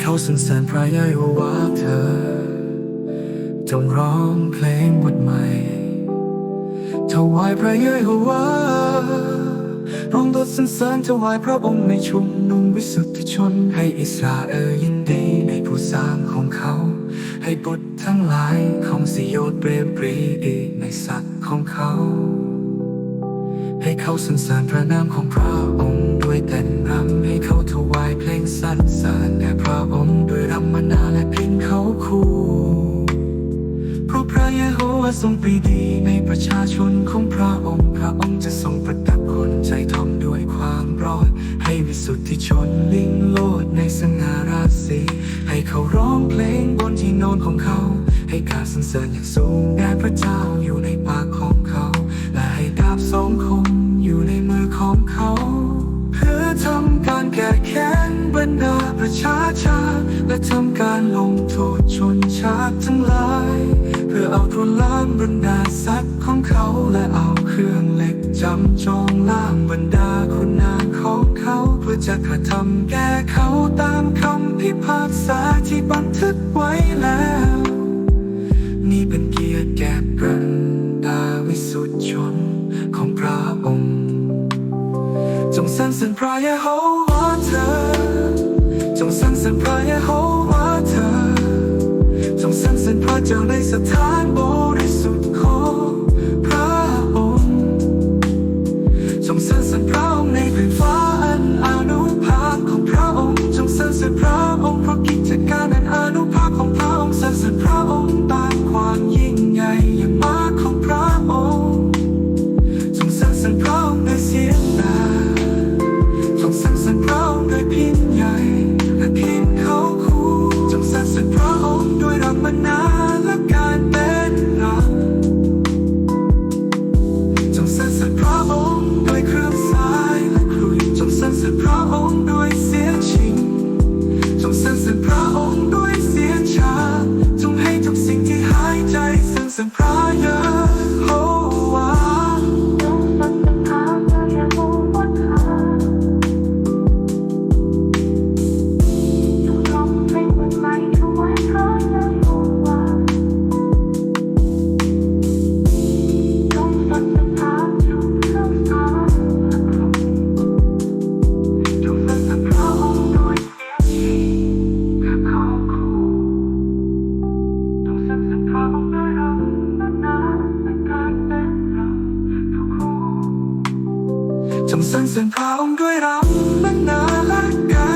เขาสรรเสริญพระเยโฮวาเธอ จงร้องเพลงบทใหม่ถวายพระเยโฮวาร้องบทสรรเสริญถวายพระองค์ในชุมนุมวิสุทธิชน ให้อิสราเอลยินดีในผู้สร้างของเขา ให้บุตรทั้งหลายของสิโยนเปรมปรีในสัตว์ของเขา ให้เขาสรรเสริญพระนามของพระองค์ด้วยเต้นรำให้เขาถวายเพลงสรรเสริญแด่พระองค์ด้วยรำมนาและเพลงเขาคู่เพราะพระเยโฮวาทรงปีดีในประชาชนของพระองค์ พระองค์จะทรงประทับคนใจทอมด้วยความร้อนให้วิสุทธิชนลิงโลดในสง่าราศีให้เขาร้องเพลงบนที่นอนของเขา ให้การสรรเสริญอย่างสูงแด่พระเจ้าอยู่ในปากของเขา และให้ดาบสองคม และทำการลงโทษชนชาติทั้งหลาย เพื่อเอาทุนล้างบรรดาสัตว์ของเขาและเอาเครื่องเหล็กจำจองล่างบรรดาคุณนาของเขาเพื่อจะกระทำแก่เขาตามคำพิพากษาที่บันทึกไว้แล้ว นี่เป็นเกียรติแก่บรรดาวิสุทธิชนของพระองค์ จงสรรเสริญพระเยโฮวาเธอจงสรรเสริญพระเจ้าในสถานบริสุทธิ์ของพระองค์จงสรรเสริญพระองค์ในพื้นฟ้าอันอนุภาพของพระองค์จงสรรเสริญพระองค์เพราะกิจการอันอนุภาพของพระองค์สรรเสริญพระองค์ตามความยิ่งใหญ่อย่างมากของพระองค์จงสรรเสริญพระองค์ด้วยเสียงนาจงสรรเสริญพระองค์ด้วยพินใหญ่และพินเขาคู่จงสรรเสริญพระองค์ด้วยรำมนา ฉันสั่งเสียงพร้อมด้วยรำมันนารักกัน